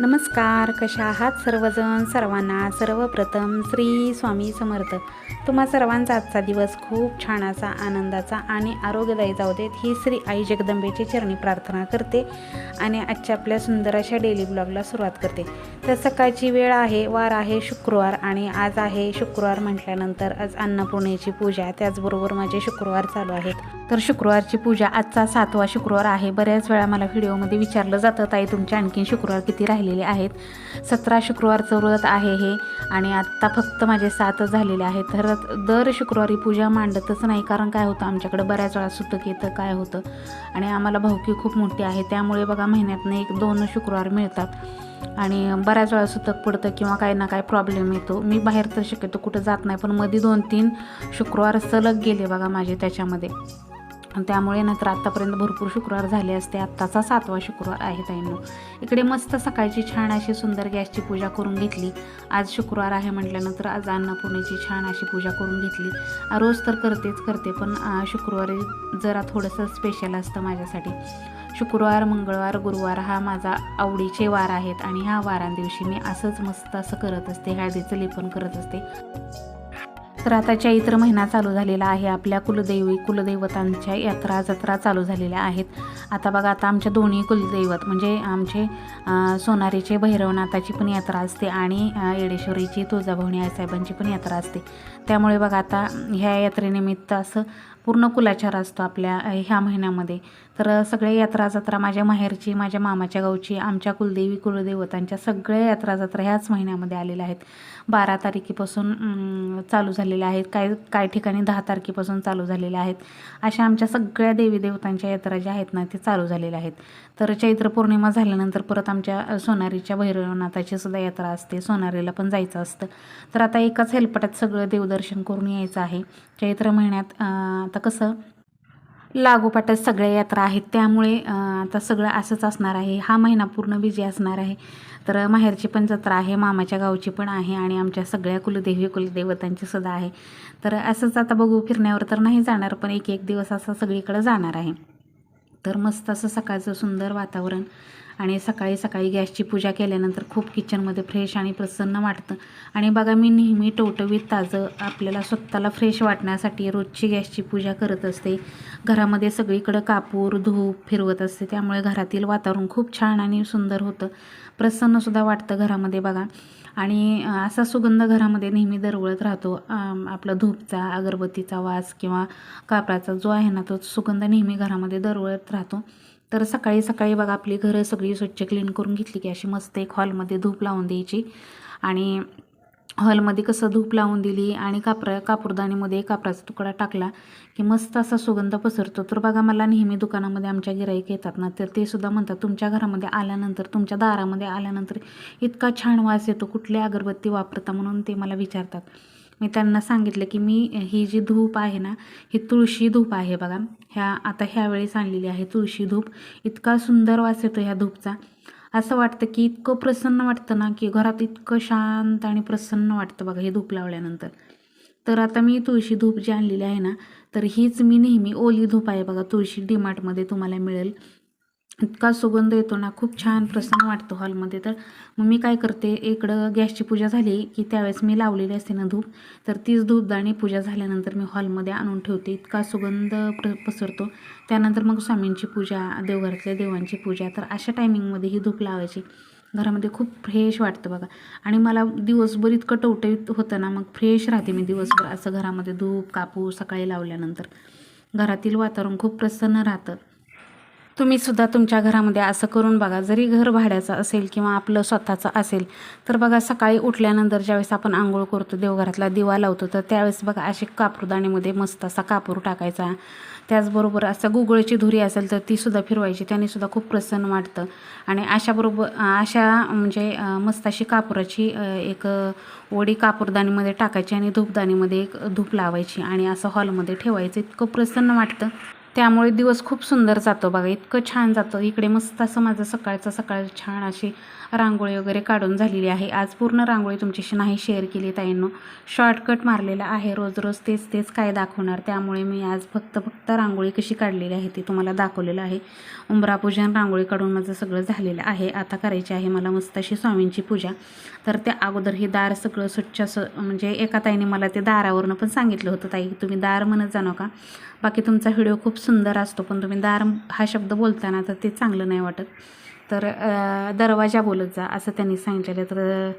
नमस्कार कशा आहात सर्वजण? सर्वांना सर्वप्रथम श्री स्वामी समर्थ. तुम्हा सर्वांचा आजचा दिवस खूप छान असा आनंदाचा आणि आरोग्यदायी जाऊ देत ही श्री आई जगदंबेची चरणी प्रार्थना करते आणि आजच्या आपल्या सुंदर अशा डेली ब्लॉगला सुरुवात करते. तर सकाळची वेळ आहे वार आहे शुक्रवार आणि आज आहे शुक्रवार म्हटल्यानंतर आज अन्नपूर्णेची पूजा त्याचबरोबर माझे शुक्रवार चालू आहेत. तर शुक्रवारची पूजा आजचा सातवा शुक्रवार आहे. बऱ्याच वेळा मला व्हिडिओमध्ये विचारलं जातं ताई तुमच्या आणखीन शुक्रवार किती राहिलेले आहेत. सतरा शुक्रवारचं व्रत आहे हे आणि आत्ता फक्त माझे सातच झालेले आहेत. तर दर शुक्रवारी पूजा मांडतच नाही कारण काय होतं? आमच्याकडे बऱ्याच वेळा सुतक येतं काय होतं? आणि आम्हाला भावकी खूप मोठी आहे. त्यामुळे बघा महिन्यातनं एक दोन शुक्रवार मिळतात. आणि बऱ्याच वेळा सुतक पडतं किंवा काही ना काही प्रॉब्लेम येतो. मी बाहेर तर शक्यतो कुठं जात नाही पण मध्ये दोन तीन शुक्रवार सलग गेले बघा माझे त्याच्यामध्ये. त्यामुळे नंतर आत्तापर्यंत भरपूर शुक्रवार झाले असते. आत्ताचा सातवा शुक्रवार आहे ताईंनो. इकडे मस्त सकाळची छान अशी सुंदर गॅसची पूजा करून घेतली. आज शुक्रवार आहे म्हटल्यानंतर आज अन्नपूर्णेची छान अशी पूजा करून घेतली. रोज तर करतेच करते पण शुक्रवारी जरा थोडंसं स्पेशल असतं माझ्यासाठी. शुक्रवार मंगळवार गुरुवार हा माझा आवडीचे वार आहेत आणि ह्या वारांदिवशी मी असंच मस्त असं करत असते हळदीचं लेपन करत असते. तर आता चैत्र महिना चालू झालेला आहे. आपल्या कुलदैवी कुलदैवतांच्या यात्रा जत्रा चालू झालेल्या आहेत. आता बघा आता आमच्या दोन्ही कुलदैवत म्हणजे आमचे सोनारीचे भैरवनाथाची पण यात्रा असते आणि येडेश्वरीची तुळजाभवानी आईसाहेबांची पण यात्रा असते. त्यामुळे बघा आता ह्या यात्रेनिमित्त असं पूर्ण कुलाचार असतो आपल्या ह्या महिन्यामध्ये. तर सगळे यात्रा जत्रा माझ्या माहेरची माझ्या मामाच्या गावची आमच्या कुलदेवी कुलदेवतांच्या सगळ्या यात्रा जत्रा ह्याच महिन्यामध्ये आलेल्या आहेत. बारा तारखेपासून चालू झालेल्या आहेत. काय काय ठिकाणी दहा तारखेपासून चालू झालेल्या आहेत. अशा आमच्या सगळ्या देवी देवतांच्या यात्रा ज्या आहेत ना ते चालू झालेल्या आहेत. तर चैत्र पौर्णिमा झाल्यानंतर परत आमच्या सोनारीच्या भैरवनाथाची सुद्धा यात्रा असते. सोनारीला पण जायचं असतं. तर आता एकाच हेलपटात सगळं देवदर्शन करून यायचं आहे. चैत्र महिन्यात आता कसं लागोपाठच सगळ्या यात्रा आहेत. त्यामुळे आता सगळं असंच असणार आहे. हा महिना पूर्ण बिझी असणार आहे. तर माहेरची पण जत्रा आहे मामाच्या गावची पण आहे आणि आमच्या सगळ्या कुलदेवी कुलदेवतांची सुद्धा आहे. तर असंच आता बघू फिरण्यावर तर नाही जाणार पण एक एक दिवस असं सगळीकडे जाणार आहे. तर मस्त असं सकाळचं सुंदर वातावरण आणि सकाळी सकाळी गॅसची पूजा केल्यानंतर खूप किचनमध्ये फ्रेश आणि प्रसन्न वाटतं. आणि बघा मी नेहमी टवटवीत ताजं आपल्याला स्वतःला फ्रेश वाटण्यासाठी रोजची गॅसची पूजा करत असते. घरामध्ये सगळीकडं कापूर धूप फिरवत असते. त्यामुळे घरातील वातावरण खूप छान आणि सुंदर होतं. प्रसन्नसुद्धा वाटतं घरामध्ये बघा. आणि असा सुगंध घरामध्ये नेहमी दरवळत राहतो. आपला धूपचा अगरबत्तीचा वास किंवा कापडाचा जो आहे ना तो सुगंध नेहमी घरामध्ये दरवळत राहतो. तर सकाळी सकाळी बघा आपली घरं सगळी स्वच्छ क्लीन करून घेतली की अशी मस्त एक हॉलमध्ये धूप लावून द्यायची. आणि हॉलमध्ये कसं धूप लावून दिली आणि कापरा कापूरदाणीमध्ये कापराचा तुकडा टाकला की मस्त असा सुगंध पसरतो. तर बघा मला नेहमी दुकानामध्ये आमच्या गिराईक येतात ना तर ते सुद्धा म्हणतात तुमच्या घरामध्ये आल्यानंतर तुमच्या दारामध्ये आल्यानंतर इतका छान वास येतो कुठली अगरबत्ती वापरता म्हणून ते मला विचारतात. मी त्यांना सांगितलं की मी ही जी धूप आहे ना ही तुळशी धूप आहे बघा. ह्या आता ह्यावेळेस आणलेली आहे तुळशी धूप. इतका सुंदर वास येतो ह्या धूपचा. असं वाटतं की इतकं प्रसन्न वाटतं ना की घरात इतकं शांत आणि प्रसन्न वाटतं बघा हे धूप लावल्यानंतर. तर आता मी तुळशी धूप जी आणलेली आहे ना तर हीच मी नेहमी ओली धूप आहे बघा तुळशी डीमार्टमध्ये तुम्हाला मिळेल. इतका सुगंध येतो ना खूप छान प्रसन्न वाटतो हॉलमध्ये. तर मग मी काय करते इकडं गॅसची पूजा झाली की त्यावेळेस मी लावलेली असते ना धूप. तर तीच धूपदाणी पूजा झाल्यानंतर मी हॉलमध्ये आणून ठेवते. इतका सुगंध प्र पसरतो. त्यानंतर मग स्वामींची पूजा देवघरातल्या देवांची पूजा. तर अशा टायमिंगमध्ये ही धूप लावायची. घरामध्ये खूप फ्रेश वाटतं बघा. आणि मला दिवसभर इतकं टवटवीत होतं ना मग फ्रेश राहते मी दिवसभर. असं घरामध्ये धूप कापूर सकाळी लावल्यानंतर. घरातील वातावरण खूप प्रसन्न राहतं. तुम्ही सुद्धा तुमच्या घरामध्ये असं करून बघा. जरी घर भाड्याचं असेल किंवा आपलं स्वतःचं असेल तर बघा सकाळी उठल्यानंतर ज्यावेळेस आपण आंघोळ करतो देवघरातला दिवा लावतो तर त्यावेळेस बघा असे कापूरदाणीमध्ये मस्त असा कापूर टाकायचा. त्याचबरोबर असं गुगळची धुरी असेल तर ती सुद्धा फिरवायची. त्याने सुद्धा खूप प्रसन्न वाटतं. आणि अशाबरोबर अशा म्हणजे मस्त अशी कापुराची एक ओडी कापूरदाणीमध्ये टाकायची आणि धूपदाणीमध्ये एक धूप लावायची आणि असं हॉलमध्ये ठेवायचं. इतकं प्रसन्न वाटतं. त्यामुळे दिवस खूप सुंदर जातो बघा. इतकं छान जातं. इकडे मस्त असं माझं सकाळचं सकाळ छान अशी रांगोळी वगैरे काढून झालेली आहे. आज पूर्ण रांगोळी तुमच्याशी नाही शेअर केली ताईंनो. शॉर्टकट मारलेला आहे. रोज रोज तेच तेच काय दाखवणार. त्यामुळे मी आज फक्त फक्त रांगोळी कशी काढलेली आहे ती तुम्हाला दाखवलेलं आहे. उंबरापूजन रांगोळी काढून माझं सगळं झालेलं आहे. आता करायची आहे मला मस्त अशी स्वामींची पूजा. तर त्या अगोदर हे दार सगळं स्वच्छ असं म्हणजे एका ताईने मला ते दारावरनं पण सांगितलं होतं ताई तुम्ही दार म्हणत जाणो का बाकी तुमचा व्हिडिओ खूप सुंदर असतो पण तुम्ही दार हा शब्द बोलताना तर ते चांगलं नाही वाटत. तर दरवाजा बोलत जा असं त्यांनी सांगितलेलं तर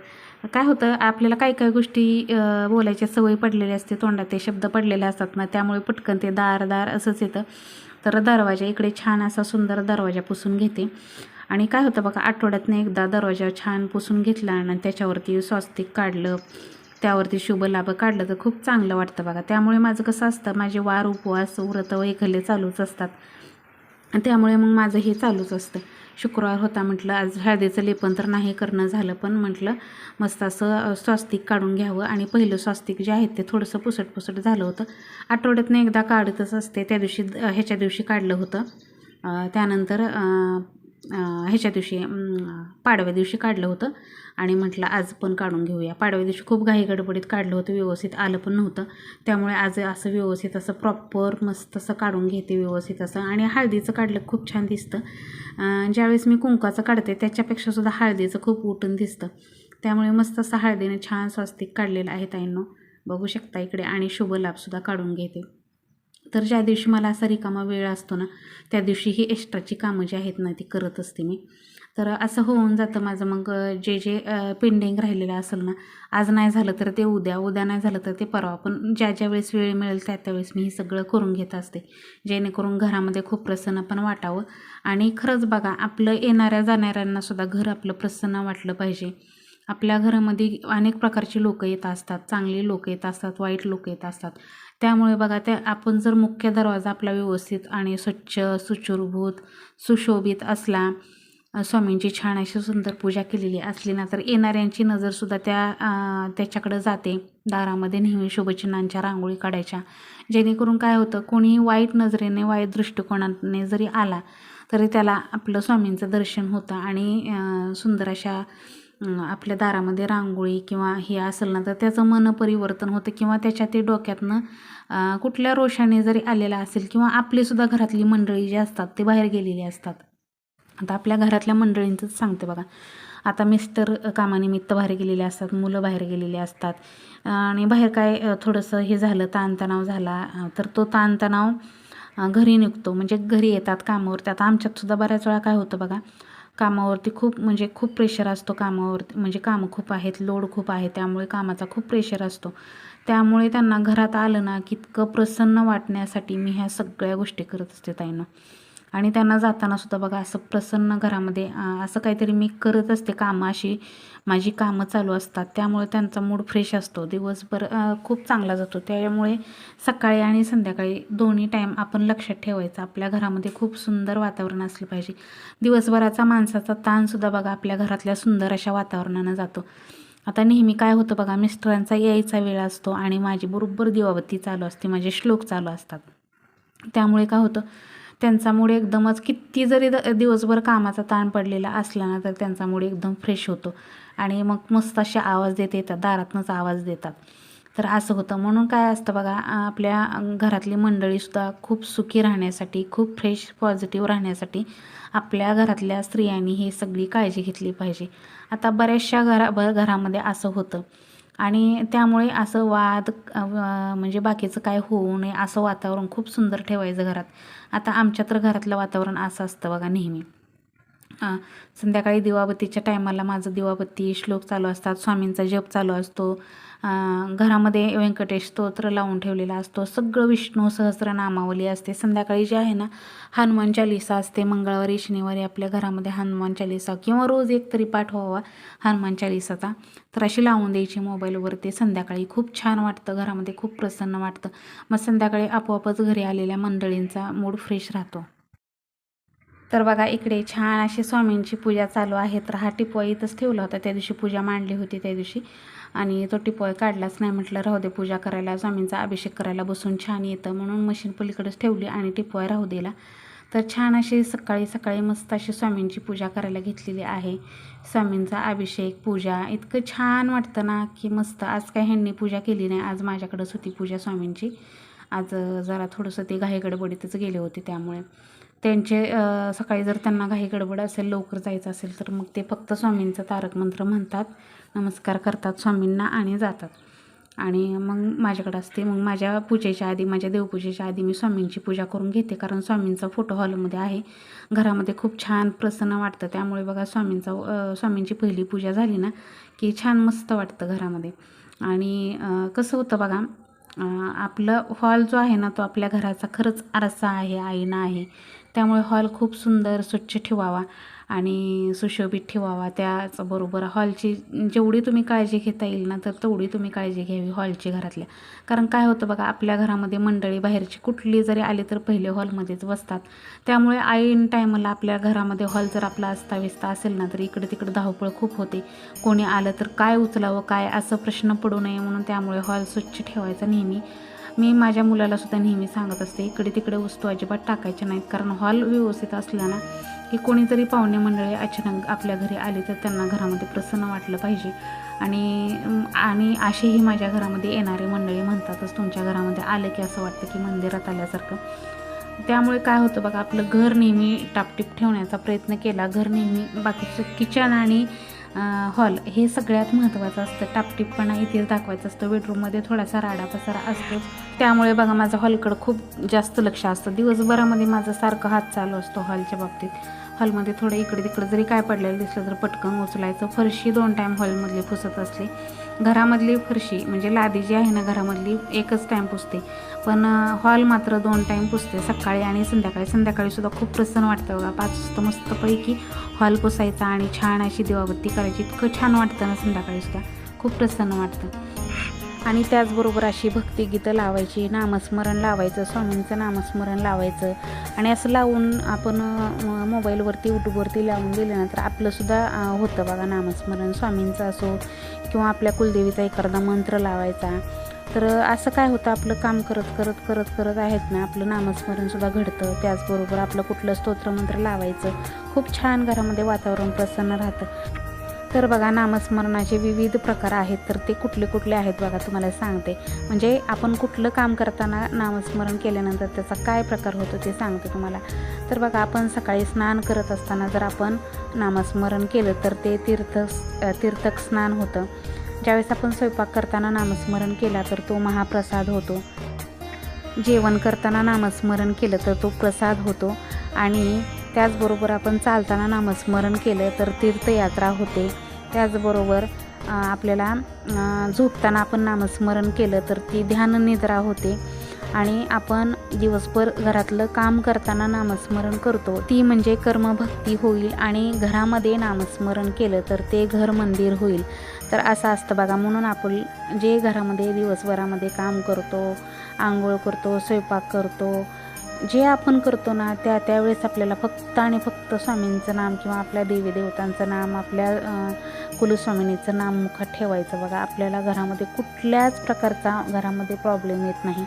काय होतं आपल्याला काही काही गोष्टी बोलायच्या सवय पडलेली असते तोंडात ते शब्द पडलेले असतात ना त्यामुळे पटकन ते दार दार असंच येतं. तर दरवाजा इकडे छान असा सुंदर दरवाजा पुसून घेते. आणि काय होतं बघा आठवड्यातनं एकदा दरवाजा छान पुसून घेतला आणि त्याच्यावरती स्वस्तिक काढलं. त्यावरती शुभ लाभ काढलं तर खूप चांगलं वाटतं बघा. त्यामुळे माझं कसं असतं माझे वार उपवास व्रत वैखले चालूच असतात. त्यामुळे मग माझं हे चालूच असतं. शुक्रवार होता म्हटलं आज हळदीचं लेपन तर नाही करणं झालं पण म्हटलं मस्त असं स्वास्तिक काढून घ्यावं. आणि पहिलं स्वास्तिक जे आहे ते थोडंसं पुसट पुसट झालं होतं. आठवड्यातनं एकदा काढतच असते. त्या दिवशी ह्याच्या दिवशी काढलं होतं. त्यानंतर ह्याच्या दिवशी पाडव्या दिवशी काढलं होतं. आणि म्हटलं आज पण काढून घेऊया. पाडव्या दिवशी खूप घाई गडबडीत काढलं होतं व्यवस्थित आलं पण नव्हतं. त्यामुळे आज असं व्यवस्थित असं प्रॉपर मस्त असं काढून घेते व्यवस्थित असं. आणि हळदीचं काढलं खूप छान दिसतं. ज्यावेळेस मी कुंकाचं काढते त्याच्यापेक्षा सुद्धा हळदीचं खूप उठून दिसतं. त्यामुळे मस्त असं हळदीने छान स्वस्तिक काढलेलं आहे ताईंनो. बघू शकता इकडे. आणि शुभ लाभसुद्धा काढून घेते. तर ज्या दिवशी मला असा रिकामा वेळ असतो ना त्या दिवशी ही एक्स्ट्राची कामं जी आहेत ना ती करत असते मी. तर असं होऊन जातं माझं. मग जे जे पेंडिंग राहिलेलं असेल ना आज नाही झालं तर ते उद्या उद्या नाही झालं तर ते परवा. पण ज्या ज्या वेळेस वेळ मिळेल त्या त्यावेळेस मी हे सगळं करून घेत असते. जेणेकरून घरामध्ये खूप प्रसन्न पण वाटावं. आणि खरंच बघा आपलं येणाऱ्या जाणाऱ्यांना सुद्धा घर आपलं प्रसन्न वाटलं पाहिजे. आपल्या घरामध्ये अनेक प्रकारची लोकं येत असतात. चांगली लोक येत असतात वाईट लोक येत असतात. त्यामुळे बघा त्या आपण जर मुख्य दरवाजा आपला व्यवस्थित आणि स्वच्छ सुचुरभूत सुशोभित असला स्वामींची छान अशी सुंदर पूजा केलेली असली ना तर येणाऱ्यांची नजरसुद्धा त्या त्याच्याकडं जाते. दारामध्ये नेहमी शुभचिन्हांच्या रांगोळी काढायच्या. जेणेकरून काय होतं कोणी वाईट नजरेने वाईट दृष्टिकोनाने जरी आला तरी त्याला आपलं स्वामींचं दर्शन होतं. आणि सुंदर अशा आपल्या दारामध्ये रांगोळी किंवा हे असेल ना तर त्याचं मन परिवर्तन होतं किंवा त्याच्या ते डोक्यातनं कुठल्या रोषाने जरी आलेला असेल किंवा आपलीसुद्धा घरातली मंडळी जी असतात ते बाहेर गेलेली असतात. आता आपल्या घरातल्या मंडळींचंच सांगते बघा. आता मिस्टर कामानिमित्त बाहेर गेलेले असतात मुलं बाहेर गेलेले असतात. आणि बाहेर काय थोडंसं हे झालं ताणतणाव झाला तर तो ताणतणाव घरी निघतो. म्हणजे घरी येतात कामावरती आता आमच्यातसुद्धा बऱ्याच वेळा काय होतं बघा कामावरती खूप म्हणजे खूप प्रेशर असतो कामावरती. म्हणजे कामं खूप आहेत लोड खूप आहे त्यामुळे कामाचा खूप प्रेशर असतो. त्यामुळे त्यांना घरात आलं ना की इतकं प्रसन्न वाटण्यासाठी मी ह्या सगळ्या गोष्टी करत असते ताईनं. आणि त्यांना जाताना सुद्धा बघा असं प्रसन्न घरामध्ये असं काहीतरी मी करत असते कामं अशी माझी कामं चालू असतात. त्यामुळे त्यांचा मूड फ्रेश असतो. दिवसभर खूप चांगला जातो. त्यामुळे सकाळी आणि संध्याकाळी दोन्ही टाईम आपण लक्षात ठेवायचं. आपल्या घरामध्ये खूप सुंदर वातावरण असलं पाहिजे. दिवसभराचा माणसाचा ताणसुद्धा बघा आपल्या घरातल्या सुंदर अशा वातावरणानं जातो. आता नेहमी काय होतं बघा मिस्टरांचा यायचा वेळ असतो आणि माझी बरोबर दिवाबत्ती चालू असते माझे श्लोक चालू असतात. त्यामुळे काय होतं त्यांचा मूड एकदमच किती जरी द- दिवसभर कामाचा ताण पडलेला असला ना तर त्यांचा मूड एकदम फ्रेश होतो. आणि मग मस्त असे आवाज देत येतात दारातनंच आवाज देतात. तर असं होतं. म्हणून काय असतं बघा आपल्या घरातली मंडळीसुद्धा खूप सुखी राहण्यासाठी खूप फ्रेश पॉझिटिव्ह राहण्यासाठी आपल्या घरातल्या स्त्रियांनी ही सगळी काळजी घेतली पाहिजे. आता बऱ्याचशा घरा ब घरामध्ये असं होतं. आणि त्यामुळे असं वाद म्हणजे बाकीचं काय होऊ नये असं वातावरण खूप सुंदर ठेवायचं घरात. आता आमच्या तर घरातलं वातावरण असं असतं बघा नेहमी. संध्याकाळी दिवाबत्तीच्या टायमाला माझं दिवाबत्ती श्लोक चालू असतात स्वामींचा जप चालू असतो. घरामध्ये व्यंकटेश स्तोत्र लावून ठेवलेला असतो. सगळं विष्णू सहस्र नामावली असते. संध्याकाळी जे आहे ना हनुमान चालिसा असते. मंगळवारी शनिवारी आपल्या घरामध्ये हनुमान चालिसा किंवा रोज एक तरी पाठ व्हावा हनुमान चालिसाचा. तर अशी लावून द्यायची मोबाईलवरती. संध्याकाळी खूप छान वाटतं. घरामध्ये खूप प्रसन्न वाटतं. मग संध्याकाळी आपोआपच घरी आलेल्या मंडळींचा मूड फ्रेश राहतो. तर बघा इकडे छान अशी स्वामींची पूजा चालू आहे. तर हा टिपवा इथंच ठेवला होता. त्या दिवशी पूजा मांडली होती त्या दिवशी. आणि तो टिपॉय काढलाच नाही. म्हटलं राहू दे पूजा करायला स्वामींचा अभिषेक करायला बसून छान येतं. म्हणून मशीन पलीकडेच ठेवली आणि टिपॉय राहू दिला. तर छान अशी सकाळी सकाळी मस्त अशी स्वामींची पूजा करायला घेतलेली आहे. स्वामींचा अभिषेक पूजा इतकं छान वाटतं ना की मस्त. आज काय ह्यांनी पूजा केली नाही आज माझ्याकडंच होती पूजा स्वामींची. आज जरा थोडंसं ते घाई गडबडीतच गेले होते त्यामुळे. त्यांचे सकाळी जर त्यांना घाई गडबड असेल लवकर जायचं असेल तर मग ते फक्त स्वामींचा तारक मंत्र म्हणतात नमस्कार करतात स्वामींना आणि जातात. आणि मग माझ्याकडे असते मग माझ्या पूजेच्या आधी माझ्या देवपूजेच्या आधी मी स्वामींची पूजा करून घेते कारण स्वामींचा फोटो हॉलमध्ये आहे. घरामध्ये खूप छान प्रसन्न वाटतं त्यामुळे बघा स्वामींचा स्वामींची पहिली पूजा झाली ना की छान मस्त वाटतं घरामध्ये. आणि कसं होतं बघा आपलं हॉल जो आहे ना तो आपल्या घराचा खरंच आरसा आहे आईना आहे. त्यामुळे हॉल खूप सुंदर स्वच्छ ठेवावा आणि सुशोभित ठेवावा. त्याचबरोबर हॉलची जेवढी तुम्ही काळजी घेता येईल ना तर तेवढी तुम्ही काळजी घ्यावी हॉलची घरातल्या. कारण काय होतं बघा आपल्या घरामध्ये मंडळी बाहेरची कुठली जरी आली तर पहिले हॉलमध्येच बसतात. त्यामुळे ऐन टायमाला आपल्या घरामध्ये हॉल जर आपला अस्ताव्यस्ता असेल ना तर इकडे तिकडे धावपळ खूप होते. कोणी आलं तर काय उचलावं काय असं प्रश्न पडू नये म्हणून त्यामुळे हॉल स्वच्छ ठेवायचा नेहमी. मी माझ्या मुलाला सुद्धा नेहमी सांगत असते इकडे तिकडे वस्तू अजिबात टाकायच्या नाहीत. कारण हॉल व्यवस्थित असला ना की कोणीतरी पाहुणे मंडळी अचानक आपल्या घरी आली तर त्यांना घरामध्ये प्रसन्न वाटलं पाहिजे. आणि आणि असेही माझ्या घरामध्ये येणारे मंडळी म्हणतातच तुमच्या घरामध्ये आलं की असं वाटतं की मंदिरात आल्यासारखं. त्यामुळे काय होतं बघा आपलं घर नेहमी टापटीप ठेवण्याचा प्रयत्न केला. घर नेहमी बाकीचं किचन आणि हॉल हे सगळ्यात महत्त्वाचं असतं. टापटीपपणा इथेच दाखवायचं असतं. बेडरूममध्ये थोडासा राडा पसारा असतोच. त्यामुळे बघा माझं हॉलकडं खूप जास्त लक्ष असतं. दिवसभरामध्ये माझं सारखं हात चालू असतो हॉलच्या बाबतीत. हॉलमध्ये थोडं इकडे तिकडे जरी काय पडलेलं दिसलं तर पटकन उचलायचं. फरशी दोन टाईम हॉलमधली पुसत असते घरामधली फरशी म्हणजे लादी जी आहे ना घरामधली एकच टाईम पुसते. पण हॉल मात्र दोन टाईम पुसते सकाळी आणि संध्याकाळी. संध्याकाळी सुद्धा खूप प्रसन्न वाटतं बघा. पाच वाजता मस्तपैकी हॉल पुसायचा आणि छान अशी दिवाबत्ती करायची. इतकं छान वाटतं ना संध्याकाळी सुद्धा. खूप प्रसन्न वाटतं. आणि त्याचबरोबर अशी भक्तिगीतं लावायची नामस्मरण लावायचं स्वामींचं नामस्मरण लावायचं. आणि असं लावून आपण मोबाईलवरती यूट्यूबवरती लावून दिलं ना तर आपलंसुद्धा होतं बघा नामस्मरण. स्वामींचं असो किंवा आपल्या कुलदेवीचा एखादा मंत्र लावायचा. तर असं काय होतं आपलं काम करत करत करत करत आहेत ना आपलं नामस्मरणसुद्धा घडतं. त्याचबरोबर आपलं कुठलं स्तोत्रमंत्र लावायचं. खूप छान घरामध्ये वातावरण प्रसन्न राहतं. तर बघा नामस्मरणाचे विविध प्रकार आहेत तर ते कुठले कुठले आहेत बघा तुम्हाला सांगते. म्हणजे आपण कुठलं काम करताना नामस्मरण केल्यानंतर त्याचा काय प्रकार होतो ते सांगते तुम्हाला. तर बघा आपण सकाळी स्नान करत असताना जर आपण नामस्मरण केलं तर ते तीर्थ तीर्थक स्नान होतं. ज्यावेळेस आपण स्वयंपाक करताना नामस्मरण केला तर तो महाप्रसाद होतो. जेवण करताना नामस्मरण केलं तर तो प्रसाद होतो. आणि त्याचबरोबर आपण चालताना नामस्मरण केलं तर तीर्थयात्रा होते. त्याचबरोबर आपल्याला झोपताना आपण नामस्मरण केलं तर ती ध्याननिद्रा होते. आणि आपण दिवसभर घरातलं काम करताना नामस्मरण करतो. ती म्हणजे कर्मभक्ती होईल आणि घरामध्ये नामस्मरण केलं तर ते घर मंदिर होईल. तर असं असतं बघा. म्हणून आपण जे घरामध्ये दिवसभरामध्ये काम करतो आंघोळ करतो स्वयंपाक करतो जे आपण करतो ना त्या त्यावेळेस आपल्याला फक्त आणि फक्त स्वामींचं नाम किंवा आपल्या देवी देवतांचं नाम आपल्या कुलस्वामिनीचं नाम मुखात ठेवायचं बघा. आपल्याला घरामध्ये कुठल्याच प्रकारचा घरामध्ये प्रॉब्लेम येत नाही.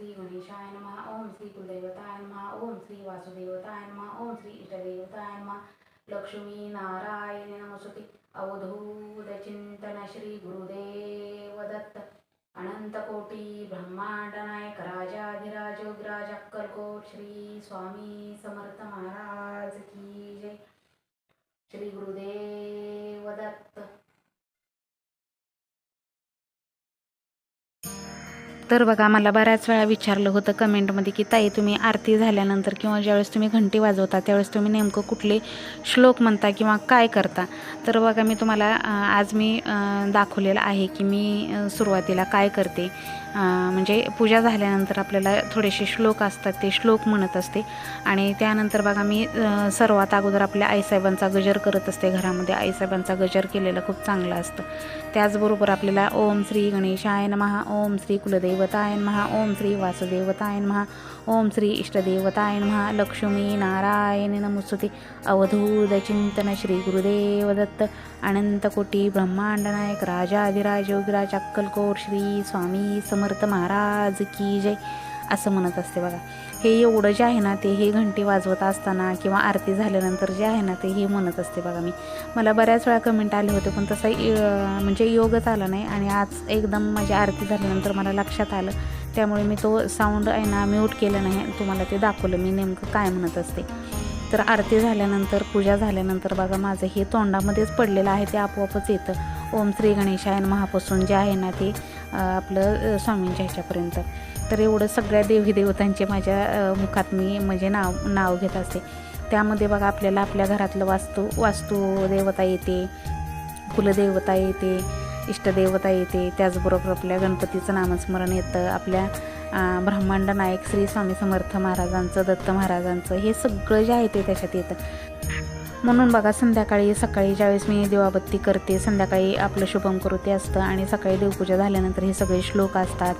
श्री गणेशाय नमः. ओम श्री कुलदेवताय नमः. ओम श्री वासुदेवताय नमः. ओम श्री इष्टदेवताय नमः. लक्ष्मी नारायण नमस्ते. अवधूत चिंतन श्री गुरुदेव दत्त. अनंतकोटी ब्रह्मांड नायक राजाधिराज उग्राज अक्कलकोट श्री स्वामी समर्थ महाराज की जय. श्री गुरुदेव दत्त. तर बघा मला बऱ्याच वेळा विचारलं होतं कमेंटमध्ये की ताई तुम्ही आरती झाल्यानंतर किंवा ज्यावेळेस तुम्ही घंटी वाजवता त्यावेळेस तुम्ही नेमकं कुठले श्लोक म्हणता किंवा काय करता? तर बघा मी तुम्हाला आज मी दाखवलेलं आहे की मी सुरुवातीला काय करते. म्हणजे पूजा झाल्यानंतर आपल्याला थोडेसे श्लोक असतात ते श्लोक म्हणत असते. आणि त्यानंतर बघा मी सर्वात अगोदर आपल्या आईसाहेबांचा गजर करत असते घरामध्ये. आईसाहेबांचा गजर केलेला खूप चांगला असतं. त्याचबरोबर आपल्याला ओम श्री गणेशाय महा ओम श्री कुलदेवतायन महा ओम श्री वासुदेवताय महा ओम श्री इष्टदेवताय महा लक्ष्मी नारायण नमस्तुते अवधूत चिंतन श्री गुरुदेव दत्त अनंतकोटी ब्रह्मांड नायक राजाधिराज योगीराज अक्कलकोर श्री स्वामी समर्थ महाराज की जय असं म्हणत असते बघा. हे एवढं जे आहे ना ते हे घंटी वाजवत असताना किंवा आरती झाल्यानंतर जे आहे ना ते हे म्हणत असते बघा मी. मला बऱ्याच वेळा कमेंट आले होते पण तसा म्हणजे योगच आला नाही आणि आज एकदम माझी आरती झाल्यानंतर मला लक्षात आलं. त्यामुळे मी तो साऊंड आहे ना म्यूट केलं नाही. तुम्हाला ते दाखवलं मी नेमकं काय म्हणत असते. तर आरती झाल्यानंतर पूजा झाल्यानंतर बघा माझं हे तोंडामध्येच पडलेलं आहे ते आपोआपच येतं. ओम श्री गणेशायन महापासून जे आहे ना ते आपलं स्वामींच्या ह्याच्यापर्यंत. तर एवढं सगळ्या देवी देवतांचे माझ्या मुखात मी म्हणजे नाव नाव घेत असते. त्यामध्ये बघा आपल्याला आपल्या घरातलं वास्तू वास्तू देवता येते कुलदेवता येते इष्टदेवता येते त्याचबरोबर आपल्या गणपतीचं नामस्मरण येतं आपल्या ब्रह्मांड नायक श्री स्वामी समर्थ महाराजांचं दत्त महाराजांचं हे सगळं जे आहे ते त्याच्यात येतं. म्हणून बघा संध्याकाळी सकाळी ज्यावेळेस मी दिवाबत्ती करते संध्याकाळी आपलं शुभम करोते असतं आणि सकाळी देवपूजा झाल्यानंतर हे सगळे श्लोक असतात.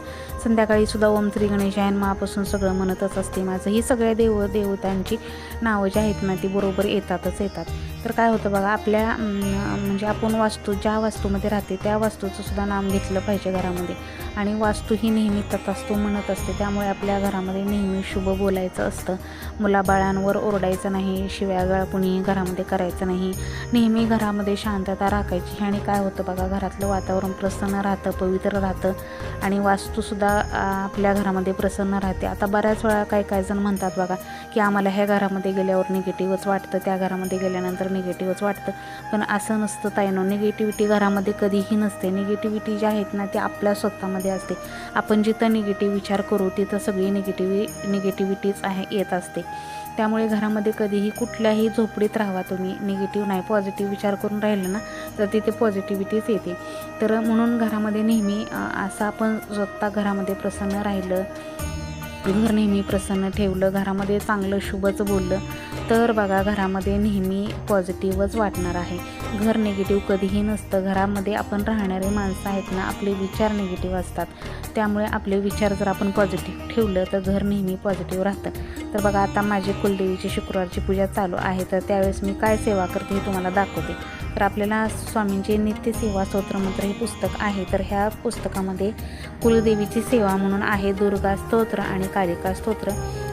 संध्याकाळी सुद्धा ओम श्री गणेशायन मापासून सगळं म्हणतच असते माझं. ही सगळ्या देव देवतांची नावं जी आहेत ना ती बरोबर येतातच येतात. तर काय होतं बघा आपल्या म्हणजे आपण वास्तू ज्या वास्तूमध्ये राहते त्या वास्तूचं सुद्धा नाम घेतलं पाहिजे घरामध्ये. आणि वास्तू ही नेहमी तथास्तू म्हणत असते. त्यामुळे आपल्या घरामध्ये नेहमी शुभ बोलायचं असतं. मुलाबाळांवर ओरडायचं नाही शिव्यागाळ कुणी घरामध्ये करायचं नाही. नेहमी घरामध्ये शांतता राखायची. आणि काय होतं बघा घरातलं वातावरण प्रसन्न राहतं पवित्र राहतं. आणि वास्तूसुद्धा आपल्या घरामध्ये प्रसन्न राहते. आता बऱ्याच वेळा काही काही जण म्हणतात बघा की आम्हाला ह्या घरामध्ये गेल्यावर निगेटिव्हच वाटतं त्या घरामध्ये गेल्यानंतर निगेटिव्हच वाटतं. पण असं नसतं ताईनो. निगेटिव्हिटी घरामध्ये कधीही नसते. निगेटिव्हिटी जी आहेत ना ते आपल्या स्वतःमध्ये असते. आपण जिथं निगेटिव्ह विचार करू तिथं सगळी निगेटिव्ही निगेटिव्हिटीच आहे येत असते. त्यामुळे घरामध्ये कधीही कुठल्याही झोपडीत राहावा तुम्ही. निगेटिव्ह नाही पॉझिटिव्ह विचार करून राहिलं ना तर तिथे पॉझिटिव्हिटीच येते. तर म्हणून घरामध्ये नेहमी असं आपण स्वतः घरामध्ये प्रसन्न राहिलं घर नेहमी प्रसन्न ठेवलं घरामध्ये चांगलं शुभच बोललं तर बघा घरामध्ये नेहमी पॉझिटिव्हच वाटणार आहे. घर निगेटिव्ह कधीही नसतं. घरामध्ये आपण राहणारे माणसं आहेत ना आपले विचार निगेटिव्ह असतात. त्यामुळे आपले विचार जर आपण पॉझिटिव्ह ठेवलं तर घर नेहमी पॉझिटिव्ह राहतं. तर बघा आता माझी कुलदेवीची शुक्रवारची पूजा चालू आहे तर त्यावेळेस मी काय सेवा करते हे तुम्हाला दाखवते. तर आपल्याला स्वामींचे नित्य सेवा स्तोत्रमंत्र हे पुस्तक आहे. तर ह्या पुस्तकामध्ये कुलदेवीची सेवा म्हणून आहे दुर्गा स्तोत्र आणि कालिका स्तोत्र.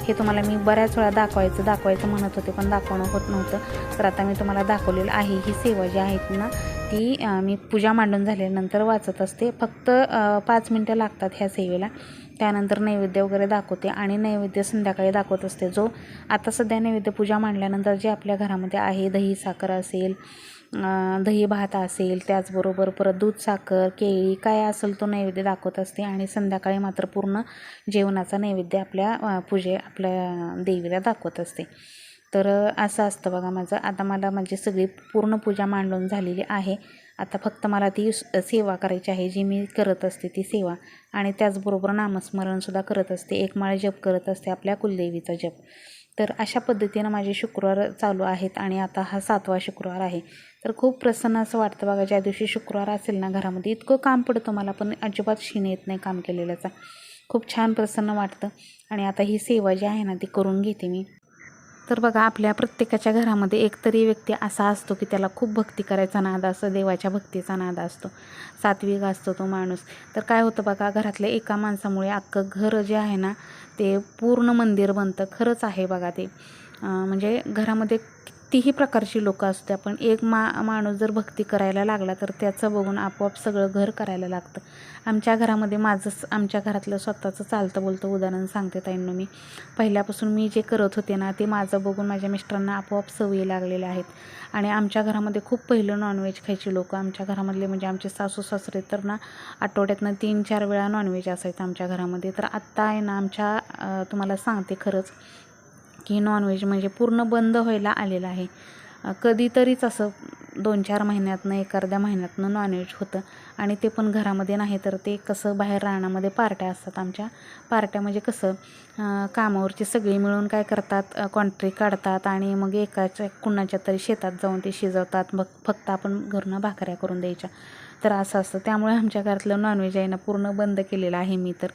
हे तुम्हाला मी बऱ्याच वेळा दाखवायचं दाखवायचं म्हणत होते पण दाखवणं होत नव्हतं. तर आता मी तुम्हाला दाखवलेलं आहे. ही सेवा जी आहेत ना ती मी पूजा मांडून झाल्यानंतर वाचत असते. फक्त पाच मिनटं लागतात ह्या सेवेला. त्यानंतर नैवेद्य वगैरे दाखवते आणि नैवेद्य संध्याकाळी दाखवत असते. जो आता सध्या नैवेद्य पूजा मांडल्यानंतर जे आपल्या घरामध्ये आहे दही साखर असेल दही भात असेल त्याचबरोबर परत दूध साखर केळी काय असेल तो नैवेद्य दाखवत असते. आणि संध्याकाळी मात्र पूर्ण जेवणाचा नैवेद्य आपल्या पूजे आपल्या देवीला दाखवत असते. तर असं असतं बघा माझं. आता मला माझी सगळी पूर्ण पूजा मांडून झालेली आहे. आता फक्त मला ती सेवा करायची आहे जी मी करत असते ती सेवा. आणि त्याचबरोबर नामस्मरणसुद्धा करत असते. एक माळ जप करत असते आपल्या कुलदेवीचा जप. तर अशा पद्धतीनं माझे शुक्रवार चालू आहेत आणि आता हा सातवा शुक्रवार आहे. तर खूप प्रसन्न असं वाटतं बघा ज्या दिवशी शुक्रवार असेल ना घरामध्ये. इतकं काम पडतं मला पण अजिबात शीण येत नाही काम केलेल्याचा. खूप छान प्रसन्न वाटतं. आणि आता ही सेवा जी आहे ना ती करून घेते मी. तर बघा आपल्या प्रत्येकाच्या घरामध्ये एकतरी व्यक्ती असा असतो की त्याला खूप भक्ती करायचा नाद असतो देवाच्या भक्तीचा नाद असतो. सात्विक असतो तो माणूस. तर काय होतं बघा घरातल्या एका माणसामुळे अख्खं घर जे आहे ना ते पूर्ण मंदिर बनतं. खरंच आहे बघा ते. म्हणजे घरामध्ये कितीही प्रकारची लोकं असते. पण एक मा माणूस जर भक्ती करायला लागला तर त्याचं बघून आपोआप सगळं घर करायला लागतं. आमच्या घरामध्ये माझंच आमच्या घरातलं स्वतःचं चालतं बोलतं उदाहरण सांगते ताईंनो मी. पहिल्यापासून मी जे करत होते ना ते माझं बघून माझ्या मिस्टरांना आपोआप सवयी लागलेल्या आहेत. आणि आमच्या घरामध्ये खूप पहिलं नॉनव्हेज खायची लोक आमच्या घरामधले म्हणजे आमचे सासू सासरे तर ना आठवड्यातनं तीन चार वेळा नॉनव्हेज असायचं आमच्या घरामध्ये. तर आत्ता आहे ना आमच्या तुम्हाला सांगते खरंच की नॉनव्हेज म्हणजे पूर्ण बंद व्हायला आलेलं आहे. कधीतरीच असं दोन चार महिन्यातनं एखाद्या महिन्यातनं नॉनव्हेज होतं. आणि ते पण घरामध्ये नाही तर ते कसं बाहेर रानामध्ये पार्ट्या असतात आमच्या. पार्ट्या म्हणजे कसं कामावरची सगळी मिळून काय करतात कॉन्ट्री काढतात आणि मग एकाच्या कुणाच्या तरी शेतात जाऊन ते शिजवतात. मग फक्त आपण घरून भाकऱ्या करून द्यायच्या. तर असं असतं. त्यामुळे आमच्या घरातलं नॉनव्हेज आहे ना पूर्ण बंद केलेलं आहे मी तर.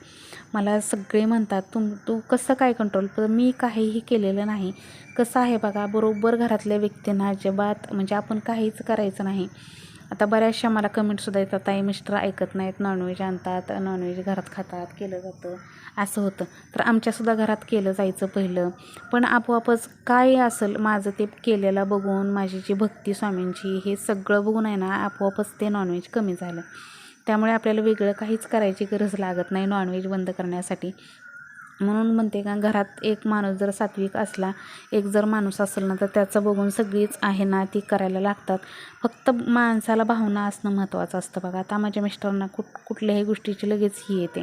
मला सगळे म्हणतात तुम तू कसं काय कंट्रोल पण मी काहीही केलेलं नाही. कसं आहे बघा बरोबर घरातल्या व्यक्तींना अजिबात म्हणजे आपण काहीच करायचं नाही. आता बऱ्याचशा मला कमेंटसुद्धा येतात ताई मिस्टर ऐकत नाहीत नॉनव्हेज आणतात नॉनव्हेज घरात खातात केलं जातं. असं होतं. तर आमच्यासुद्धा घरात केलं जायचं पहिलं. पण आपोआपच काय असेल माझं ते केलेलं बघून माझी जी भक्ती स्वामींची हे सगळं बघून आहे ना आपोआपच ते नॉनव्हेज कमी झालं. त्यामुळे आपल्याला वेगळं काहीच करायची गरज लागत नाही नॉनव्हेज बंद करण्यासाठी. म्हणून म्हणते का घरात एक माणूस जर सात्विक असला एक जर माणूस असेल ना तर त्याचं बघून सगळीच आहे ना ती करायला लागतात. फक्त माणसाला भावना असणं महत्त्वाचं असतं बघा. आता माझ्या मिस्टरांना कुठ कुठल्याही गोष्टीची लगेच ही येते.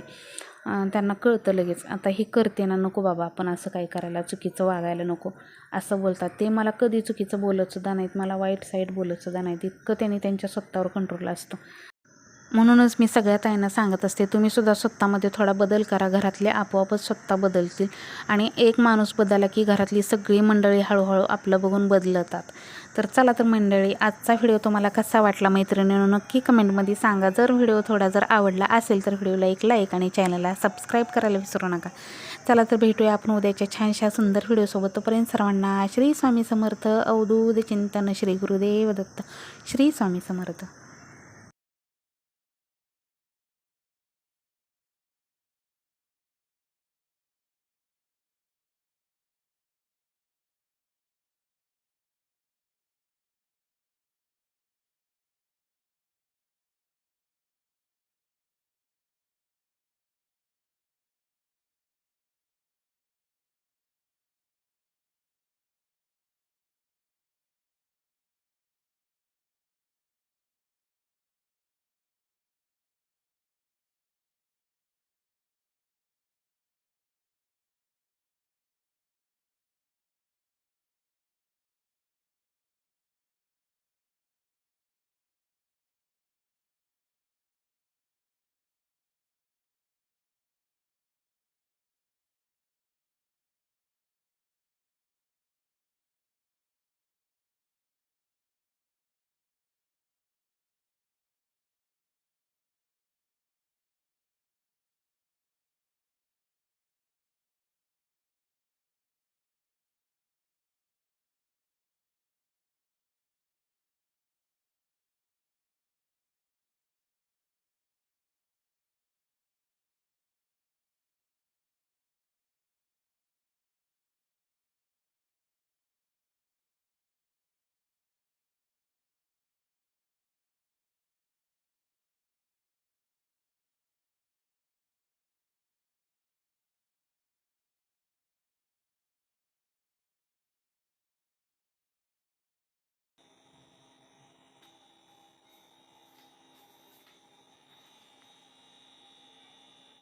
त्यांना कळतं लगेच. आता हे करते ना नको बाबा आपण असं काही करायला चुकीचं वागायला नको. असं बोलतात. ते मला कधी चुकीचं बोलतसुद्धा नाहीत. मला वाईट साईड बोलतसुद्धा नाहीत. इतकं त्यांनी त्यांच्या स्वतःवर कंट्रोल असतो. म्हणूनच मी सगळ्या ताईंना सांगत असते तुम्हीसुद्धा स्वतःमध्ये थोडा बदल करा घरातले आपोआपच स्वतः बदलतील. आणि एक माणूस बदलला की घरातली सगळी मंडळी हळूहळू आपलं बघून बदलतात. तर चला तर मंडळी आजचा व्हिडिओ तुम्हाला कसा वाटला मैत्रिणीनं नक्की कमेंटमध्ये सांगा. जर व्हिडिओ थोडा जर आवडला असेल तर व्हिडिओला एक लाईक आणि चॅनलला सबस्क्राईब करायला विसरू नका. चला तर भेटूया आपण उद्याच्या छानशा सुंदर व्हिडिओसोबत तोपर्यंत सर्वांना श्री स्वामी समर्थ अवधूत चिंतन श्री गुरुदेव दत्त श्री स्वामी समर्थ.